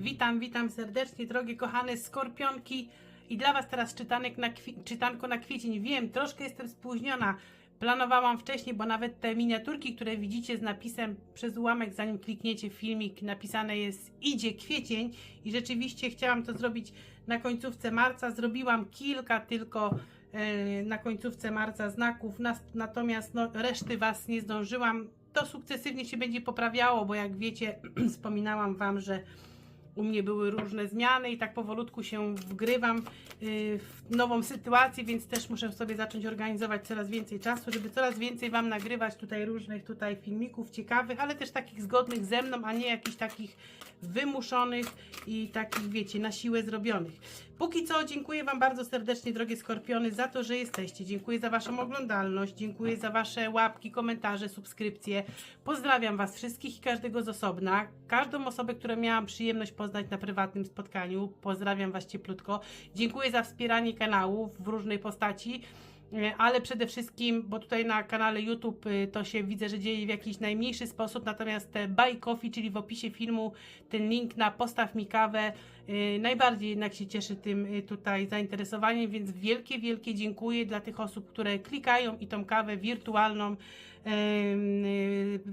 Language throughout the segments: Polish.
Witam, witam serdecznie, drogie kochane skorpionki. I dla Was teraz czytanek na czytanko na kwiecień. Wiem, troszkę jestem spóźniona. Planowałam wcześniej, bo nawet te miniaturki, które widzicie z napisem przez ułamek, zanim klikniecie filmik, napisane jest idzie kwiecień. I rzeczywiście chciałam to zrobić na końcówce marca. Zrobiłam kilka tylko e, na końcówce marca znaków, natomiast no, reszty Was nie zdążyłam. To sukcesywnie się będzie poprawiało, bo jak wiecie, wspominałam Wam, że u mnie były różne zmiany i tak powolutku się wgrywam y, w nową sytuację, więc też muszę sobie zacząć organizować coraz więcej czasu, żeby coraz więcej Wam nagrywać tutaj różnych tutaj filmików ciekawych, ale też takich zgodnych ze mną, a nie jakichś takich wymuszonych i takich, wiecie, na siłę zrobionych. Póki co dziękuję Wam bardzo serdecznie, drogie Skorpiony, za to, że jesteście. Dziękuję za Waszą oglądalność, dziękuję za Wasze łapki, komentarze, subskrypcje. Pozdrawiam Was wszystkich i każdego z osobna. Każdą osobę, którą miałam przyjemność poznać na prywatnym spotkaniu, pozdrawiam Was cieplutko. Dziękuję za wspieranie kanału w różnej postaci. E, Ale przede wszystkim, bo tutaj na kanale YouTube y, to się widzę, że dzieje w jakiś najmniejszy sposób, natomiast te Buy Coffee, czyli w opisie filmu ten link na postaw mi kawę, y, najbardziej jednak się cieszy tym y, tutaj zainteresowaniem, więc wielkie, wielkie dziękuję dla tych osób, które klikają i tą kawę wirtualną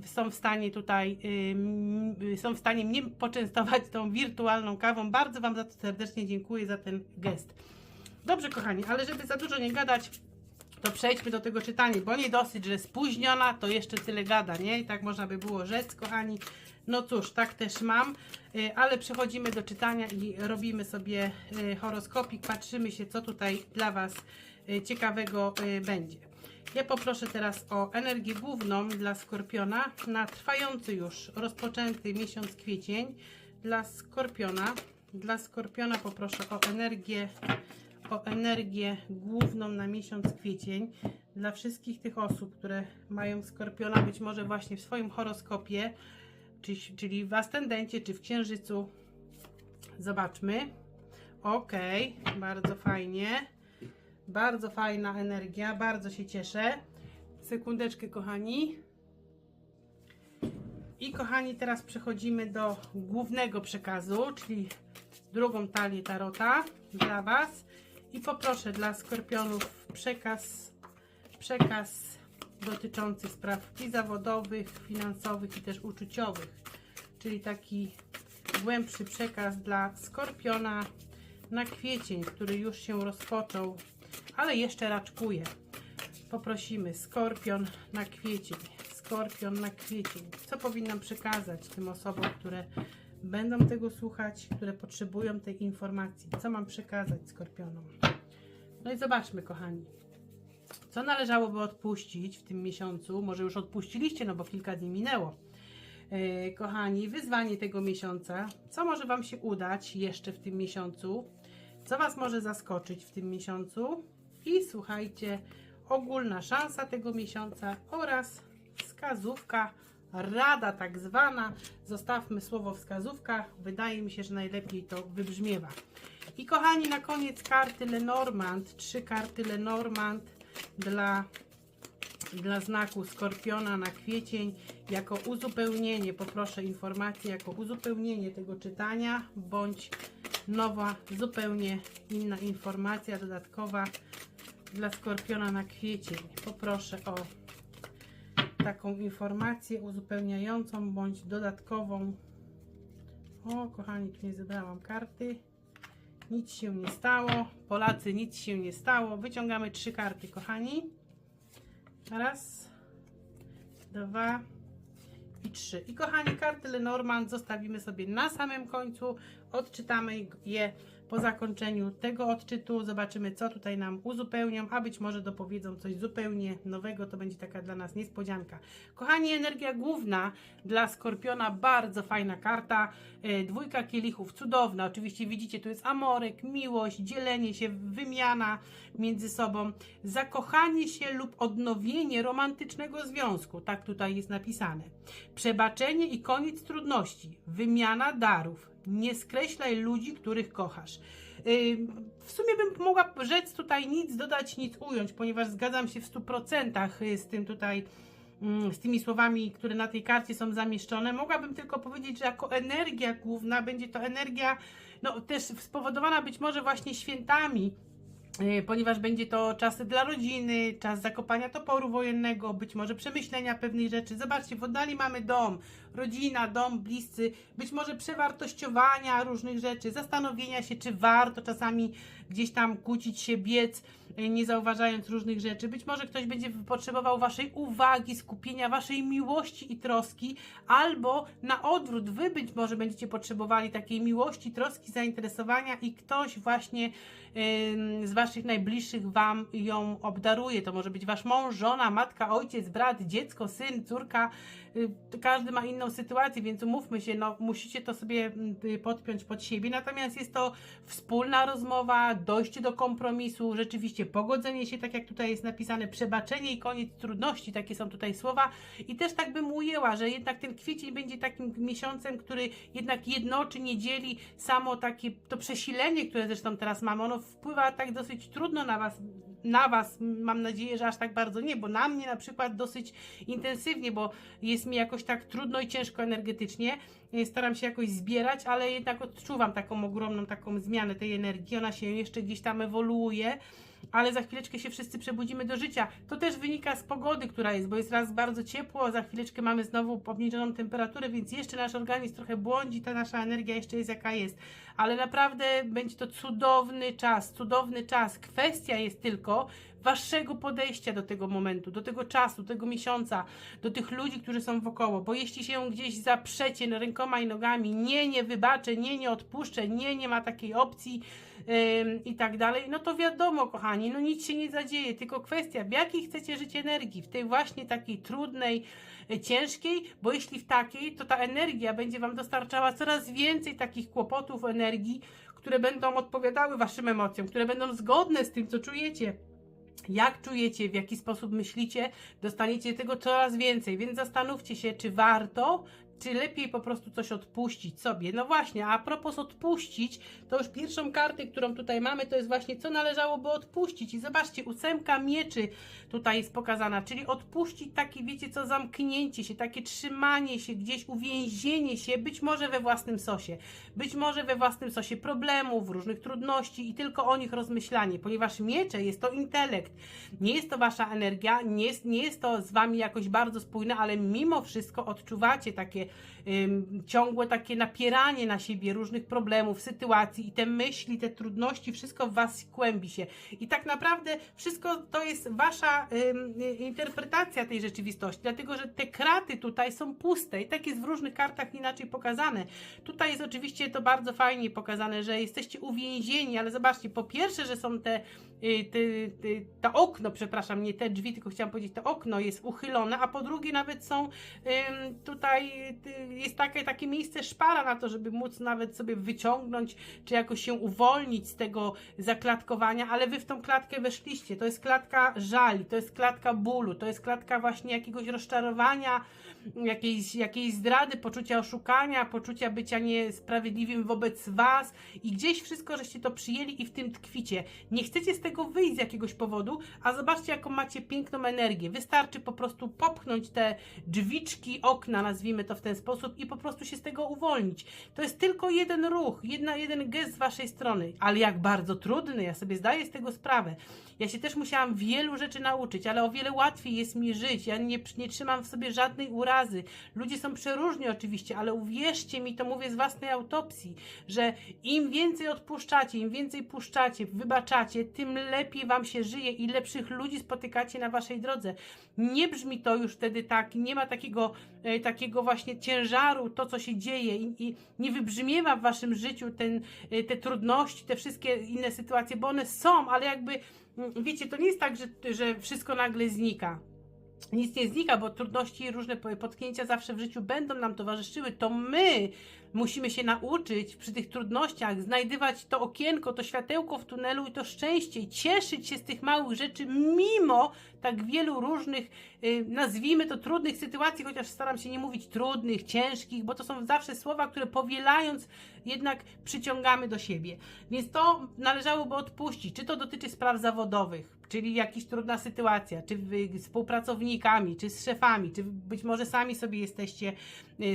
są w stanie tutaj są w stanie mnie poczęstować tą wirtualną kawą. Bardzo Wam za to serdecznie dziękuję za ten gest. Dobrze, kochani, ale żeby za dużo nie gadać, to przejdźmy do tego czytania, bo nie dosyć, że spóźniona, to jeszcze tyle gada, nie? I tak można by było rzec, kochani. No cóż, tak też mam, y, ale przechodzimy do czytania i robimy sobie y, horoskopik, patrzymy się, co tutaj dla Was y, ciekawego będzie. Ja poproszę teraz o energię główną dla Skorpiona na trwający już, rozpoczęty miesiąc kwiecień dla Skorpiona. Dla Skorpiona poproszę o energię o energię główną na miesiąc kwiecień dla wszystkich tych osób, które mają skorpiona być może właśnie w swoim horoskopie, czy, czyli w ascendencie, czy w księżycu. Zobaczmy. Ok, bardzo fajnie. Bardzo fajna energia, bardzo się cieszę. Sekundeczkę, kochani. I kochani, teraz przechodzimy do głównego przekazu, czyli drugą talię tarota dla Was. I poproszę dla skorpionów przekaz, przekaz dotyczący spraw i zawodowych, finansowych i też uczuciowych. Czyli taki głębszy przekaz dla skorpiona na kwiecień, który już się rozpoczął, ale jeszcze raczkuje. Poprosimy skorpion na kwiecień. Skorpion na kwiecień. Co powinnam przekazać tym osobom, które będą tego słuchać, które potrzebują tej informacji? Co mam przekazać skorpionom? No i zobaczmy, kochani. Co należałoby odpuścić w tym miesiącu? Może już odpuściliście, no bo kilka dni minęło. Yy, kochani, wyzwanie tego miesiąca. Co może Wam się udać jeszcze w tym miesiącu? Co Was może zaskoczyć w tym miesiącu? I słuchajcie, ogólna szansa tego miesiąca oraz wskazówka, rada tak zwana. Zostawmy słowo wskazówka. Wydaje mi się, że najlepiej to wybrzmiewa. I kochani, na koniec karty Lenormand. Trzy karty Lenormand dla, dla znaku Skorpiona na kwiecień. Jako uzupełnienie, poproszę informację, jako uzupełnienie tego czytania, bądź nowa, zupełnie inna informacja dodatkowa dla Skorpiona na kwiecień. Poproszę o taką informację uzupełniającą bądź dodatkową. O, kochani, tu nie zebrałam karty. Nic się nie stało. Polacy, nic się nie stało. Wyciągamy trzy karty, kochani. Raz, dwa i trzy. I kochani, karty Lenormand zostawimy sobie na samym końcu. Odczytamy je po zakończeniu tego odczytu. Zobaczymy, co tutaj nam uzupełnią, a być może dopowiedzą coś zupełnie nowego. To będzie taka dla nas niespodzianka. Kochani, energia główna dla Skorpiona, bardzo fajna karta. E, Dwójka kielichów, cudowna. Oczywiście widzicie, tu jest amorek, miłość, dzielenie się, wymiana między sobą, zakochanie się lub odnowienie romantycznego związku. Tak tutaj jest napisane. Przebaczenie i koniec trudności, wymiana darów. Nie skreślaj ludzi, których kochasz. Yy, W sumie bym mogła rzec tutaj nic dodać, nic ująć, ponieważ zgadzam się w 100% z tym tutaj mm, z tymi słowami, które na tej karcie są zamieszczone. Mogłabym tylko powiedzieć, że jako energia główna będzie to energia, no też spowodowana być może właśnie świętami, y, ponieważ będzie to czas dla rodziny, czas zakopania toporu wojennego, być może przemyślenia pewnych rzeczy. Zobaczcie, w oddali mamy dom, rodzina, dom, bliscy, być może przewartościowania różnych rzeczy, zastanowienia się, czy warto czasami gdzieś tam kłócić się, biec, y, nie zauważając różnych rzeczy. Być może ktoś będzie potrzebował Waszej uwagi, skupienia, Waszej miłości i troski, albo na odwrót, Wy być może będziecie potrzebowali takiej miłości, troski, zainteresowania i ktoś właśnie z Waszych najbliższych Wam ją obdaruje. To może być Wasz mąż, żona, matka, ojciec, brat, dziecko, syn, córka. Każdy ma inną sytuację, więc umówmy się, no, musicie to sobie y, podpiąć pod siebie. Natomiast jest to wspólna rozmowa, dojście do kompromisu, rzeczywiście pogodzenie się, tak jak tutaj jest napisane, przebaczenie i koniec trudności, takie są tutaj słowa. I też tak bym ujęła, że jednak ten kwiecień będzie takim miesiącem, który jednak jednoczy, nie dzieli samo takie to przesilenie, które zresztą teraz mamy, ono wpływa tak dosyć trudno na Was, na Was, mam nadzieję, że aż tak bardzo nie, bo na mnie na przykład dosyć intensywnie, bo jest mi jakoś tak trudno i ciężko energetycznie. Y, Staram się jakoś zbierać, ale jednak odczuwam taką ogromną taką zmianę tej energii. Ona się jeszcze gdzieś tam ewoluuje. Ale za chwileczkę się wszyscy przebudzimy do życia. To też wynika z pogody, która jest, bo jest raz bardzo ciepło, za chwileczkę mamy znowu obniżoną temperaturę, więc jeszcze nasz organizm trochę błądzi, ta nasza energia jeszcze jest jaka jest. Ale naprawdę będzie to cudowny czas, cudowny czas. Kwestia jest tylko waszego podejścia do tego momentu, do tego czasu, tego miesiąca, do tych ludzi, którzy są wokoło, bo jeśli się gdzieś zaprzecie rękoma i nogami, nie, nie wybaczę, nie, nie odpuszczę, nie, nie ma takiej opcji i tak dalej, no to wiadomo, kochani, no nic się nie zadzieje, tylko kwestia, w jakiej chcecie żyć energii, w tej właśnie takiej trudnej, y, ciężkiej, bo jeśli w takiej, to ta energia będzie wam dostarczała coraz więcej takich kłopotów, energii, które będą odpowiadały waszym emocjom, które będą zgodne z tym, co czujecie. Jak czujecie, w jaki sposób myślicie, dostaniecie tego coraz więcej, więc zastanówcie się, czy warto, czy lepiej po prostu coś odpuścić sobie. No właśnie, a propos odpuścić, to już pierwszą kartę, którą tutaj mamy, to jest właśnie co należałoby odpuścić. I zobaczcie, ósemka mieczy tutaj jest pokazana, czyli odpuścić takie, wiecie co, zamknięcie się, takie trzymanie się gdzieś, uwięzienie się, być może we własnym sosie, być może we własnym sosie problemów, różnych trudności i tylko o nich rozmyślanie, ponieważ miecze jest to intelekt, nie jest to wasza energia, nie jest, nie jest to z wami jakoś bardzo spójne, ale mimo wszystko odczuwacie takie ciągłe takie napieranie na siebie różnych problemów, sytuacji i te myśli, te trudności, wszystko w was kłębi się. I tak naprawdę wszystko to jest wasza interpretacja tej rzeczywistości, dlatego że te kraty tutaj są puste i tak jest w różnych kartach inaczej pokazane. Tutaj jest oczywiście to bardzo fajnie pokazane, że jesteście uwięzieni, ale zobaczcie, po pierwsze, że są te y, ty, ty, to okno, przepraszam, nie te drzwi, tylko chciałam powiedzieć, to okno jest uchylone, a po drugie nawet są tutaj, jest takie, takie miejsce szpara na to, żeby móc nawet sobie wyciągnąć, czy jakoś się uwolnić z tego zaklatkowania, ale wy w tą klatkę weszliście, to jest klatka żali, to jest klatka bólu, to jest klatka właśnie jakiegoś rozczarowania, jakiejś, jakiejś zdrady, poczucia oszukania, poczucia bycia niesprawiedliwym wobec was i gdzieś wszystko, żeście to przyjęli i w tym tkwicie. Nie chcecie z tego wyjść z jakiegoś powodu, a zobaczcie, jaką macie piękną energię. Wystarczy po prostu popchnąć te drzwiczki, okna, nazwijmy to w ten sposób, i po prostu się z tego uwolnić. To jest tylko jeden ruch, jedna, jeden gest z waszej strony, ale jak bardzo trudny, ja sobie zdaję z tego sprawę. Ja się też musiałam wielu rzeczy nauczyć, ale o wiele łatwiej jest mi żyć. Ja nie, nie trzymam w sobie żadnej urazy. Ludzie są przeróżni oczywiście, ale uwierzcie mi, to mówię z własnej autopsji, że im więcej odpuszczacie, im więcej puszczacie, wybaczacie, tym lepiej wam się żyje i lepszych ludzi spotykacie na waszej drodze. Nie brzmi to już wtedy tak, nie ma takiego, takiego właśnie ciężaru, to co się dzieje i, i nie wybrzmiewa w waszym życiu ten, e, te trudności, te wszystkie inne sytuacje, bo one są, ale jakby Mm, wiecie, to nie jest tak, że, że wszystko nagle znika. Nic nie znika, bo trudności i różne potknięcia zawsze w życiu będą nam towarzyszyły. To my musimy się nauczyć przy tych trudnościach znajdywać to okienko, to światełko w tunelu i to szczęście, cieszyć się z tych małych rzeczy, mimo tak wielu różnych, y, nazwijmy to trudnych sytuacji, chociaż staram się nie mówić trudnych, ciężkich, bo to są zawsze słowa, które powielając jednak przyciągamy do siebie. Więc to należałoby odpuścić. Czy to dotyczy spraw zawodowych, czyli jakaś trudna sytuacja, czy z współpracownikami, czy z szefami, czy być może sami sobie jesteście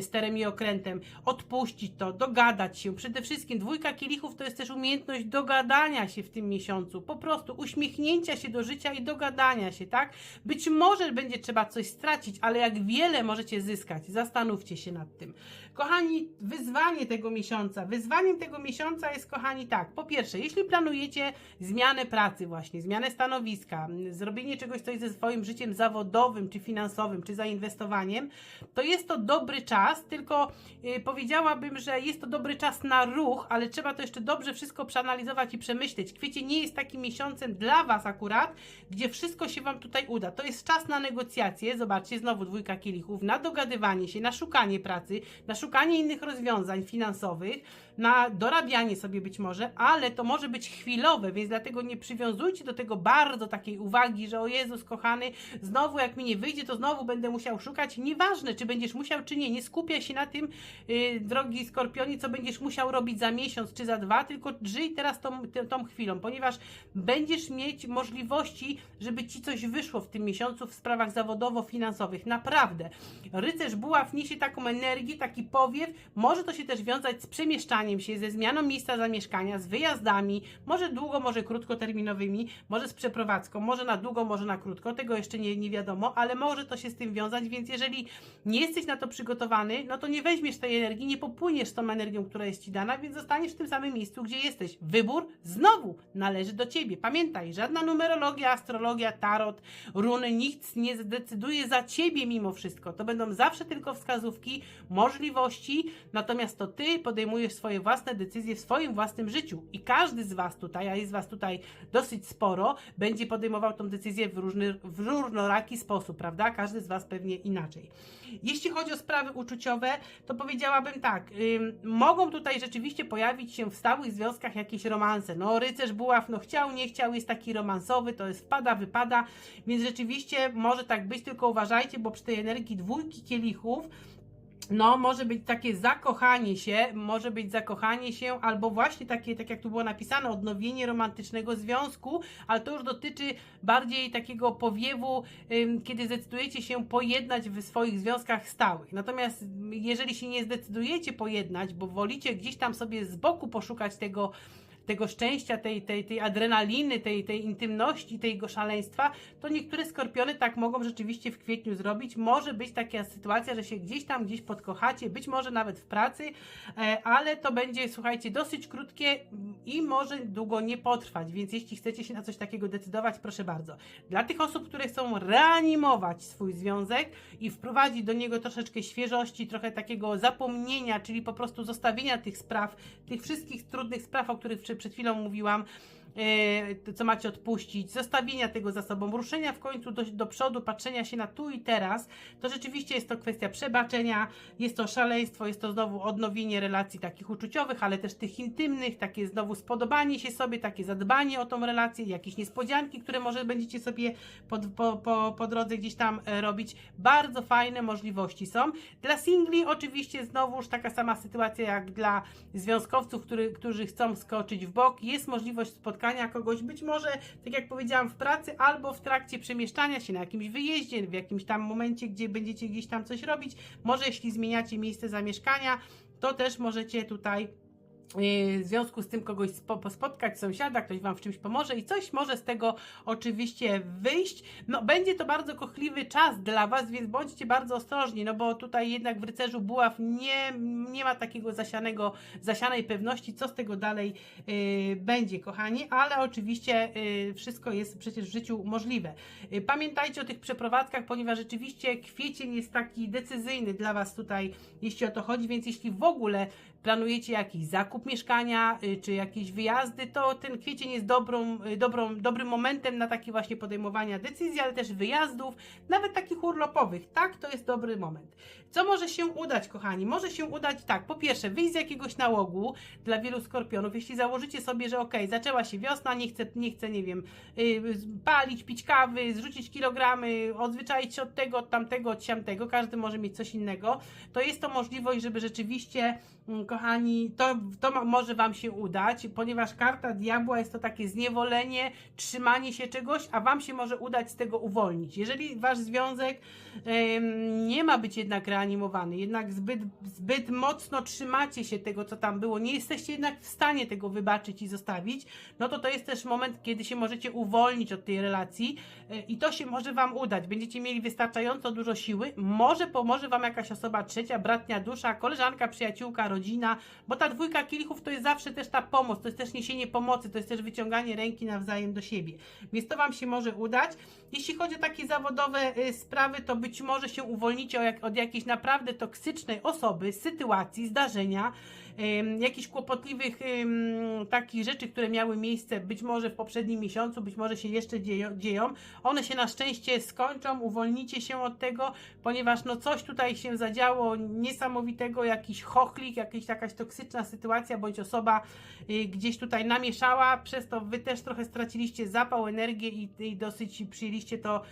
sterem i okrętem, odpuścić to, dogadać się. Przede wszystkim dwójka kielichów to jest też umiejętność dogadania się w tym miesiącu, po prostu uśmiechnięcia się do życia i dogadania się, tak? Być może będzie trzeba coś stracić, ale jak wiele możecie zyskać, zastanówcie się nad tym. Kochani, wyzwanie tego miesiąca. Wyzwaniem tego miesiąca jest, kochani, tak. Po pierwsze, jeśli planujecie zmianę pracy, właśnie, zmianę stanowiska, zrobienie czegoś, coś ze swoim życiem zawodowym, czy finansowym, czy zainwestowaniem, to jest to dobry czas, tylko y, powiedziałabym, że jest to dobry czas na ruch, ale trzeba to jeszcze dobrze wszystko przeanalizować i przemyśleć. Kwiecie nie jest takim miesiącem dla Was akurat, gdzie wszystko się Wam tutaj uda. To jest czas na negocjacje, zobaczcie, znowu dwójka kielichów, na dogadywanie się, na szukanie pracy, na szukanie innych rozwiązań finansowych, na dorabianie sobie być może, ale to może być chwilowe, więc dlatego nie przywiązujcie do tego bardzo takiej uwagi, że o Jezus kochany, znowu jak mi nie wyjdzie, to znowu będę musiał szukać. Nieważne, czy będziesz musiał, czy nie, nie skupiaj się na tym, yy, drogi skorpionie, co będziesz musiał robić za miesiąc czy za dwa, tylko żyj teraz tą, tą, tą chwilą, ponieważ będziesz mieć możliwości, żeby ci coś wyszło w tym miesiącu w sprawach zawodowo-finansowych. Naprawdę. Rycerz buław niesie taką energię, taki powiew. Może to się też wiązać z przemieszczaniem się, ze zmianą miejsca zamieszkania, z wyjazdami, może długo, może krótkoterminowymi, może z przeprowadzką, może na długo, może na krótko. Tego jeszcze nie, nie wiadomo, ale może to się z tym wiązać, więc jeżeli nie jesteś na to przygotowany, no to nie weźmiesz tej energii, nie popłyniesz z tą energią, która jest ci dana, więc zostaniesz w tym samym miejscu, gdzie jesteś. Wybór znowu należy do ciebie. Pamiętaj, żadna numerologia, astrologia, tarot, runy, nic nie zdecyduje za ciebie mimo wszystko. To będą zawsze tylko wskazówki, możliwości, natomiast to ty podejmujesz swoje własne decyzje w swoim własnym życiu. I każdy z was tutaj, a jest was tutaj dosyć sporo, będzie podejmował tą decyzję w, różny, w różnoraki sposób, prawda? Każdy z was pewnie inaczej. Jeśli chodzi o sprawy uczuciowe, to powiedziałabym tak, ym, mogą tutaj rzeczywiście pojawić się w stałych związkach jakieś romanse. No, rycerz buław, no chciał, nie chciał, jest taki romansowy, to jest wpada, wypada, więc rzeczywiście może tak być, tylko uważajcie, bo przy tej energii dwójki kielichów, no, może być takie zakochanie się, może być zakochanie się, albo właśnie takie, tak jak tu było napisane, odnowienie romantycznego związku, ale to już dotyczy bardziej takiego powiewu, kiedy zdecydujecie się pojednać w swoich związkach stałych. Natomiast jeżeli się nie zdecydujecie pojednać, bo wolicie gdzieś tam sobie z boku poszukać tego, tego szczęścia, tej, tej, tej adrenaliny, tej, tej intymności, tego szaleństwa, to niektóre skorpiony tak mogą rzeczywiście w kwietniu zrobić. Może być taka sytuacja, że się gdzieś tam, gdzieś podkochacie, być może nawet w pracy, e, ale to będzie, słuchajcie, dosyć krótkie i może długo nie potrwać, więc jeśli chcecie się na coś takiego decydować, proszę bardzo. Dla tych osób, które chcą reanimować swój związek i wprowadzić do niego troszeczkę świeżości, trochę takiego zapomnienia, czyli po prostu zostawienia tych spraw, tych wszystkich trudnych spraw, o których przed chwilą mówiłam, co macie odpuścić, zostawienia tego za sobą, ruszenia w końcu do, do przodu, patrzenia się na tu i teraz, to rzeczywiście jest to kwestia przebaczenia, jest to szaleństwo, jest to znowu odnowienie relacji takich uczuciowych, ale też tych intymnych, takie znowu spodobanie się sobie, takie zadbanie o tą relację, jakieś niespodzianki, które może będziecie sobie po, po, po, po drodze gdzieś tam e, robić. Bardzo fajne możliwości są. Dla singli oczywiście znowuż taka sama sytuacja jak dla związkowców, który, którzy chcą skoczyć w bok. Jest możliwość spotkania kogoś, być może, tak jak powiedziałam, w pracy albo w trakcie przemieszczania się na jakimś wyjeździe, w jakimś tam momencie, gdzie będziecie gdzieś tam coś robić. Może jeśli zmieniacie miejsce zamieszkania, to też możecie tutaj w związku z tym kogoś spo, spotkać, sąsiada, ktoś Wam w czymś pomoże i coś może z tego oczywiście wyjść. No, będzie to bardzo kochliwy czas dla Was, więc bądźcie bardzo ostrożni, no bo tutaj jednak w rycerzu buław nie, nie ma takiego zasianego, zasianej pewności, co z tego dalej y, będzie, kochani, ale oczywiście y, wszystko jest przecież w życiu możliwe. Y, pamiętajcie o tych przeprowadzkach, ponieważ rzeczywiście kwiecień jest taki decyzyjny dla Was tutaj, jeśli o to chodzi, więc jeśli w ogóle planujecie jakiś zakup mieszkania, y, czy jakieś wyjazdy, to ten kwiecień jest dobrą, y, dobrą, dobrym momentem na takie właśnie podejmowania decyzji, ale też wyjazdów, nawet takich urlopowych. Tak, to jest dobry moment. Co może się udać, kochani? Może się udać tak, po pierwsze, wyjść z jakiegoś nałogu dla wielu skorpionów. Jeśli założycie sobie, że ok, zaczęła się wiosna, nie chcę, nie chcę nie wiem, yy, palić, pić kawy, zrzucić kilogramy, odzwyczaić się od tego, od tamtego, od siamtego, każdy może mieć coś innego, to jest to możliwość, żeby rzeczywiście mm, kochani, to to ma, może Wam się udać, ponieważ karta diabła jest to takie zniewolenie, trzymanie się czegoś, a Wam się może udać z tego uwolnić. Jeżeli Wasz związek nie ma być jednak reanimowany, jednak zbyt, zbyt mocno trzymacie się tego, co tam było, nie jesteście jednak w stanie tego wybaczyć i zostawić, no to to jest też moment, kiedy się możecie uwolnić od tej relacji e, i to się może Wam udać. Będziecie mieli wystarczająco dużo siły, może pomoże Wam jakaś osoba trzecia, bratnia dusza, koleżanka, przyjaciółka, rodzina, bo ta dwójka kielichów to jest zawsze też ta pomoc, to jest też niesienie pomocy, to jest też wyciąganie ręki nawzajem do siebie. Więc to Wam się może udać. Jeśli chodzi o takie zawodowe y, sprawy, to być może się uwolnicie od, jak, od jakiejś naprawdę toksycznej osoby, sytuacji, zdarzenia, jakichś kłopotliwych takich rzeczy, które miały miejsce być może w poprzednim miesiącu, być może się jeszcze dzieją. One się na szczęście skończą, uwolnicie się od tego, ponieważ no coś tutaj się zadziało niesamowitego, jakiś chochlik, jakaś jakaś toksyczna sytuacja, bądź osoba y, gdzieś tutaj namieszała, przez to wy też trochę straciliście zapał, energię i, i dosyć przyjęliście to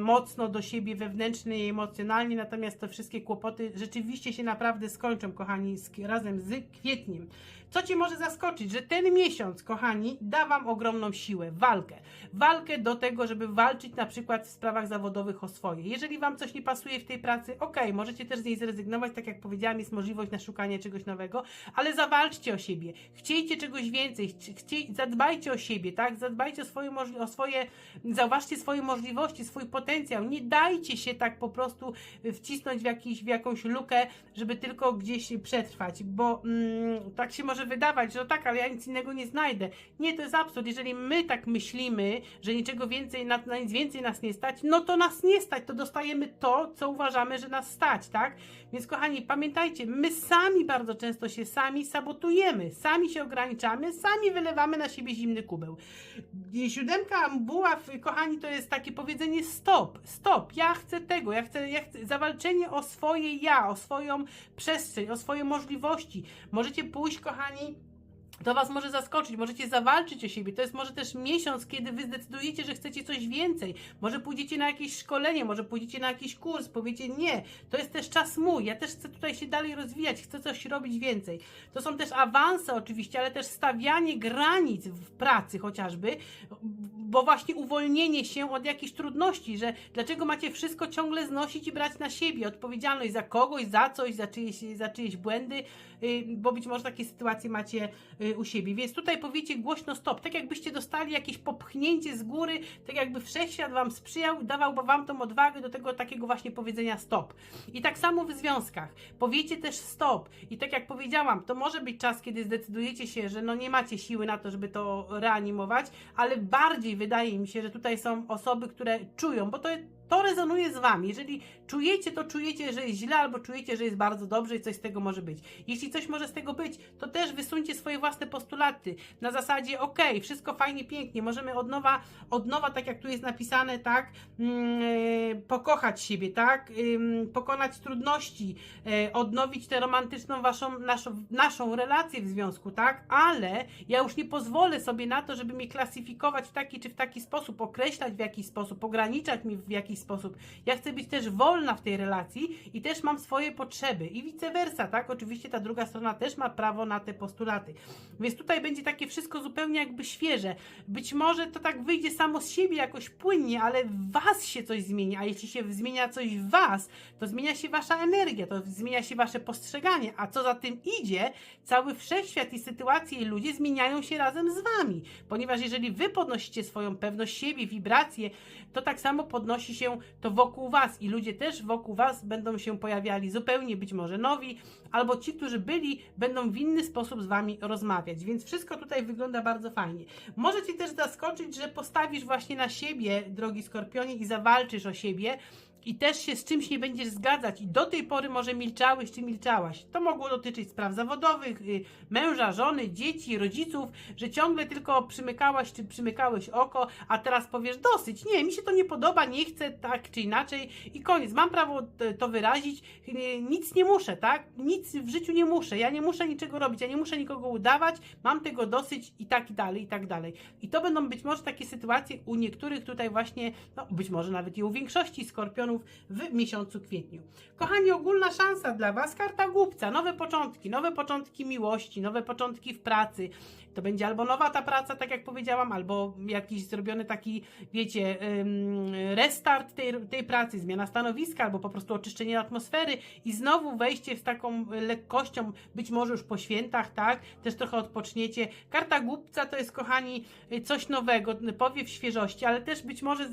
mocno do siebie wewnętrznie i emocjonalnie, natomiast te wszystkie kłopoty rzeczywiście się naprawdę skończą, kochani, z, razem z kwietniem. Co Cię może zaskoczyć, że ten miesiąc, kochani, da Wam ogromną siłę, walkę. Walkę do tego, żeby walczyć na przykład w sprawach zawodowych o swoje. Jeżeli Wam coś nie pasuje w tej pracy, ok, możecie też z niej zrezygnować, tak jak powiedziałam, jest możliwość na szukanie czegoś nowego, ale zawalczcie o siebie, chciejcie czegoś więcej, chcie, zadbajcie o siebie, tak? Zadbajcie o swoje, o swoje, zauważcie swoje możliwości, swój potencjał. Nie dajcie się tak po prostu wcisnąć w, jakiś, w jakąś lukę, żeby tylko gdzieś przetrwać, bo mm, tak się może wydawać, że no tak, ale ja nic innego nie znajdę. Nie, to jest absurd. Jeżeli my tak myślimy, że niczego więcej, na, na nic więcej nas nie stać, no to nas nie stać, to dostajemy to, co uważamy, że nas stać, tak? Więc kochani, pamiętajcie, my sami bardzo często się sami sabotujemy, sami się ograniczamy, sami wylewamy na siebie zimny kubeł. Siódemka buław, kochani, to jest takie powiedzenie stop, stop, ja chcę tego, ja chcę, ja chcę zawalczenie o swoje ja, o swoją przestrzeń, o swoje możliwości. Możecie pójść, kochani, to Was może zaskoczyć, możecie zawalczyć o siebie. To jest może też miesiąc, kiedy Wy zdecydujecie, że chcecie coś więcej. Może pójdziecie na jakieś szkolenie, może pójdziecie na jakiś kurs, powiecie nie, to jest też czas mój, ja też chcę tutaj się dalej rozwijać, chcę coś robić więcej. To są też awanse oczywiście, ale też stawianie granic w pracy chociażby, bo właśnie uwolnienie się od jakichś trudności, że dlaczego macie wszystko ciągle znosić i brać na siebie odpowiedzialność za kogoś, za coś, za czyjeś, za czyjeś błędy, y, bo być może takie sytuacje macie y, u siebie. Więc tutaj powiecie głośno stop, tak jakbyście dostali jakieś popchnięcie z góry, tak jakby wszechświat wam sprzyjał, dawał wam tą odwagę do tego takiego właśnie powiedzenia stop. I tak samo w związkach. Powiecie też stop. I tak jak powiedziałam, to może być czas, kiedy zdecydujecie się, że no nie macie siły na to, żeby to reanimować, ale bardziej wydaje mi się, że tutaj są osoby, które czują, bo to to rezonuje z Wami. Jeżeli czujecie, to czujecie, że jest źle, albo czujecie, że jest bardzo dobrze i coś z tego może być. Jeśli coś może z tego być, to też wysuńcie swoje własne postulaty. Na zasadzie, ok, wszystko fajnie, pięknie, możemy od nowa, od nowa, tak jak tu jest napisane, tak, yy, pokochać siebie, tak, yy, pokonać trudności, yy, odnowić tę romantyczną waszą, naszą, naszą relację w związku, tak, ale ja już nie pozwolę sobie na to, żeby mnie klasyfikować w taki czy w taki sposób, określać w jakiś sposób, ograniczać mi w jakiś sposób. Ja chcę być też wolna w tej relacji i też mam swoje potrzeby i vice versa, tak? Oczywiście ta druga strona też ma prawo na te postulaty. Więc tutaj będzie takie wszystko zupełnie jakby świeże. Być może to tak wyjdzie samo z siebie jakoś płynnie, ale w was się coś zmieni, a jeśli się zmienia coś w was, to zmienia się wasza energia, to zmienia się wasze postrzeganie, a co za tym idzie, cały wszechświat i sytuacje i ludzie zmieniają się razem z wami, ponieważ jeżeli wy podnosicie swoją pewność siebie, wibracje, to tak samo podnosi się to wokół Was i ludzie też wokół Was będą się pojawiali zupełnie być może nowi, albo ci, którzy byli, będą w inny sposób z Wami rozmawiać. Więc wszystko tutaj wygląda bardzo fajnie. Może Cię też zaskoczyć, że postawisz właśnie na siebie, drogi Skorpionie, i zawalczysz o siebie, i też się z czymś nie będziesz zgadzać. I do tej pory może milczałeś czy milczałaś. To mogło dotyczyć spraw zawodowych, y, męża, żony, dzieci, rodziców, że ciągle tylko przymykałaś czy przymykałeś oko, a teraz powiesz dosyć, nie, mi się to nie podoba, nie chcę tak czy inaczej. I koniec, mam prawo to wyrazić, nic nie muszę, tak? Nic w życiu nie muszę, ja nie muszę niczego robić, ja nie muszę nikogo udawać, mam tego dosyć i tak dalej, i tak dalej. I to będą być może takie sytuacje u niektórych tutaj właśnie, no być może nawet i u większości skorpionów, w miesiącu kwietniu. Kochani, ogólna szansa dla Was, karta głupca, nowe początki, nowe początki miłości, nowe początki w pracy. To będzie albo nowa ta praca, tak jak powiedziałam, albo jakiś zrobiony taki, wiecie, restart tej, tej pracy, zmiana stanowiska, albo po prostu oczyszczenie atmosfery i znowu wejście z taką lekkością, być może już po świętach, tak? Też trochę odpoczniecie. Karta głupca to jest, kochani, coś nowego, powiew świeżości, ale też być może,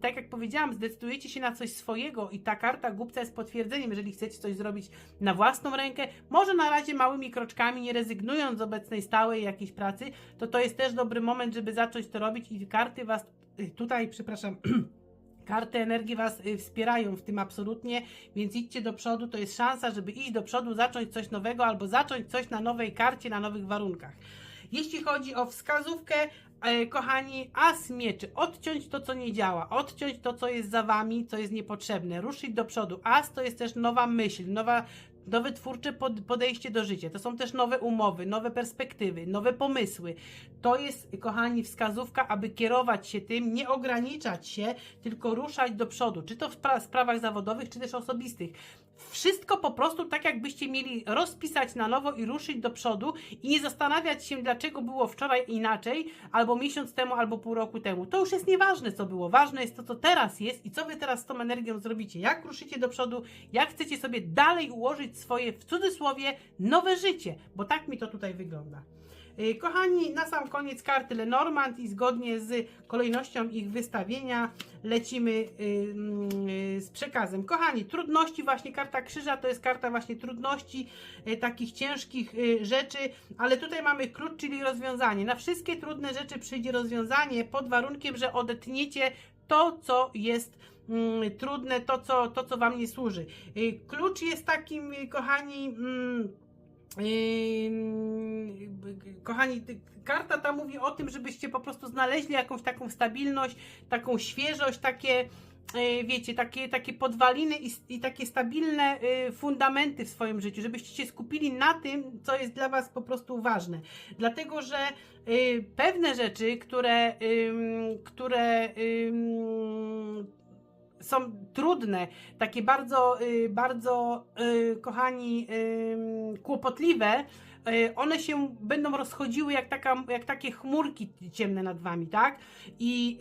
tak jak powiedziałam, zdecydujecie się na coś swojego i ta karta głupca jest potwierdzeniem, jeżeli chcecie coś zrobić na własną rękę, może na razie małymi kroczkami, nie rezygnując z obecnej stałej jakiejś pracy, to to jest też dobry moment, żeby zacząć to robić i karty was y, tutaj, przepraszam, Karty energii Was y, wspierają w tym absolutnie, więc idźcie do przodu. To jest szansa, żeby iść do przodu, zacząć coś nowego albo zacząć coś na nowej karcie, na nowych warunkach. Jeśli chodzi o wskazówkę, e, kochani, as mieczy, odciąć to, co nie działa, odciąć to, co jest za Wami, co jest niepotrzebne, ruszyć do przodu. As to jest też nowa myśl, nowa, nowe twórcze pod, podejście do życia. To są też nowe umowy, nowe perspektywy, nowe pomysły. To jest, kochani, wskazówka, aby kierować się tym, nie ograniczać się, tylko ruszać do przodu, czy to w spra- sprawach zawodowych, czy też osobistych. Wszystko po prostu tak, jakbyście mieli rozpisać na nowo i ruszyć do przodu i nie zastanawiać się, dlaczego było wczoraj inaczej, albo miesiąc temu, albo pół roku temu. To już jest nieważne, co było. Ważne jest to, co teraz jest i co wy teraz z tą energią zrobicie. Jak ruszycie do przodu, jak chcecie sobie dalej ułożyć swoje, w cudzysłowie, nowe życie, bo tak mi to tutaj wygląda. Yy, Kochani, na sam koniec karty Lenormand i zgodnie z kolejnością ich wystawienia lecimy yy, yy, z przekazem. Kochani, trudności, właśnie karta krzyża to jest karta właśnie trudności, takich ciężkich rzeczy, ale tutaj mamy klucz, czyli rozwiązanie. Na wszystkie trudne rzeczy przyjdzie rozwiązanie pod warunkiem, że odetniecie to, co jest mm, trudne, to co, to, co Wam nie służy. Klucz jest takim, kochani... kochani, karta ta mówi o tym, żebyście po prostu znaleźli jakąś taką stabilność, taką świeżość, takie, yy, wiecie, takie, takie podwaliny i, i takie stabilne yy, fundamenty w swoim życiu, żebyście się skupili na tym, co jest dla Was po prostu ważne. Dlatego, że yy, pewne rzeczy, które, które są trudne, takie bardzo, y, bardzo, y, kochani, kłopotliwe, one się będą rozchodziły jak, taka, jak takie chmurki ciemne nad wami, tak? I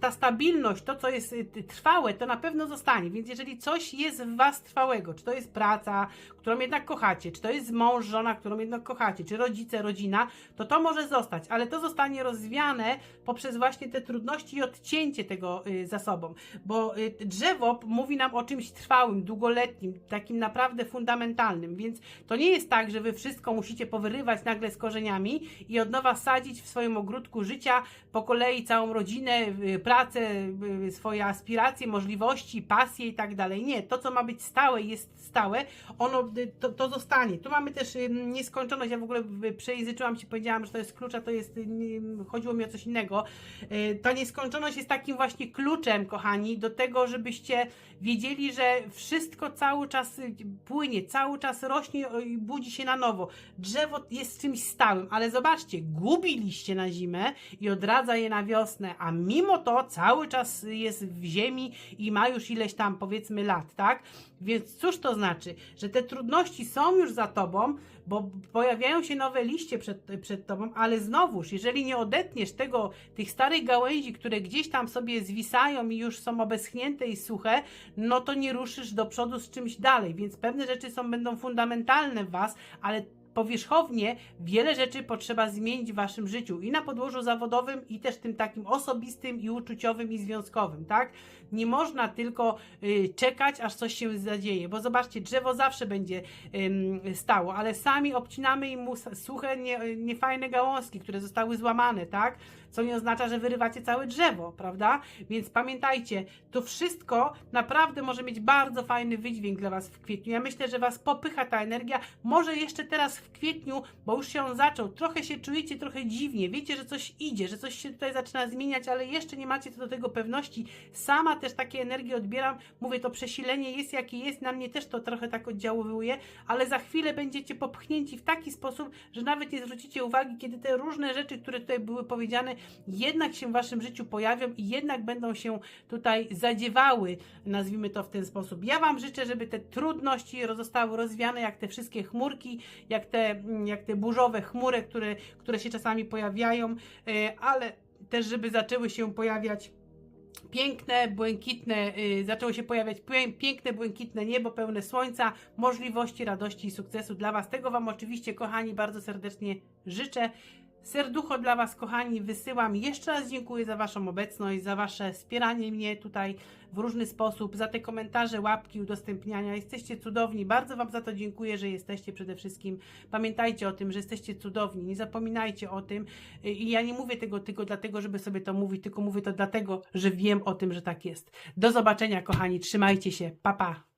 ta stabilność, to co jest y, trwałe, to na pewno zostanie. Więc jeżeli coś jest w was trwałego, czy to jest praca, którą jednak kochacie, czy to jest mąż, żona, którą jednak kochacie, czy rodzice, rodzina, to to może zostać, ale to zostanie rozwiane poprzez właśnie te trudności i odcięcie tego y, za sobą, bo y, drzewo mówi nam o czymś trwałym, długoletnim, takim naprawdę fundamentalnym, więc to nie jest tak, że wy wszystko musicie powyrywać nagle z korzeniami i od nowa sadzić w swoim ogródku życia po kolei całą rodzinę, y, pracę, y, swoje aspiracje, możliwości, pasje i tak dalej. Nie, to co ma być stałe jest stałe, ono y, to, to zostanie. Tu mamy też nieskończoność, ja w ogóle przejęzyczyłam się, powiedziałam, że to jest klucz, a to jest, chodziło mi o coś innego. Ta nieskończoność jest takim właśnie kluczem, kochani, do tego, żebyście wiedzieli, że wszystko cały czas płynie, cały czas rośnie i budzi się na nowo. Drzewo jest czymś stałym, ale zobaczcie, gubi liście na zimę i odradza je na wiosnę, a mimo to cały czas jest w ziemi i ma już ileś tam, powiedzmy, lat, tak? Więc cóż to znaczy? Że te trudności są już za tobą, bo pojawiają się nowe liście przed, przed tobą, ale znowuż, jeżeli nie odetniesz tego, tych starych gałęzi, które gdzieś tam sobie zwisają i już są obeschnięte i suche, no to nie ruszysz do przodu z czymś dalej, więc pewne rzeczy są, będą fundamentalne w was, ale powierzchownie wiele rzeczy potrzeba zmienić w waszym życiu i na podłożu zawodowym i też tym takim osobistym i uczuciowym i związkowym, tak? Nie można tylko y, czekać, aż coś się zadzieje, bo zobaczcie, drzewo zawsze będzie stało, ale sami obcinamy im suche, nie, niefajne gałązki, które zostały złamane, tak? Co nie oznacza, że wyrywacie całe drzewo, prawda? Więc pamiętajcie, to wszystko naprawdę może mieć bardzo fajny wydźwięk dla Was w kwietniu. Ja myślę, że Was popycha ta energia, może jeszcze teraz w kwietniu, bo już się on zaczął. Trochę się czujecie trochę dziwnie, wiecie, że coś idzie, że coś się tutaj zaczyna zmieniać, ale jeszcze nie macie co do tego pewności. Sama też takie energie odbieram. Mówię, to przesilenie jest jakie jest, na mnie też to trochę tak oddziaływuje, ale za chwilę będziecie popchnięci w taki sposób, że nawet nie zwrócicie uwagi, kiedy te różne rzeczy, które tutaj były powiedziane, jednak się w waszym życiu pojawią i jednak będą się tutaj zadziewały, nazwijmy to w ten sposób. Ja wam życzę, żeby te trudności zostały rozwiane, jak te wszystkie chmurki, jak te, jak te burzowe chmury, które, które się czasami pojawiają, e, ale też, żeby zaczęły się pojawiać piękne, błękitne, y, zaczęło się pojawiać pię- piękne, błękitne niebo pełne słońca, możliwości, radości i sukcesu dla Was. Tego Wam oczywiście, kochani, bardzo serdecznie życzę. Serducho dla Was, kochani, wysyłam. Jeszcze raz dziękuję za Waszą obecność, za Wasze wspieranie mnie tutaj w różny sposób, za te komentarze, łapki, udostępniania. Jesteście cudowni. Bardzo Wam za to dziękuję, że jesteście przede wszystkim. Pamiętajcie o tym, że jesteście cudowni. Nie zapominajcie o tym. I ja nie mówię tego tylko dlatego, żeby sobie to mówić, tylko mówię to dlatego, że wiem o tym, że tak jest. Do zobaczenia, kochani. Trzymajcie się. Pa, pa.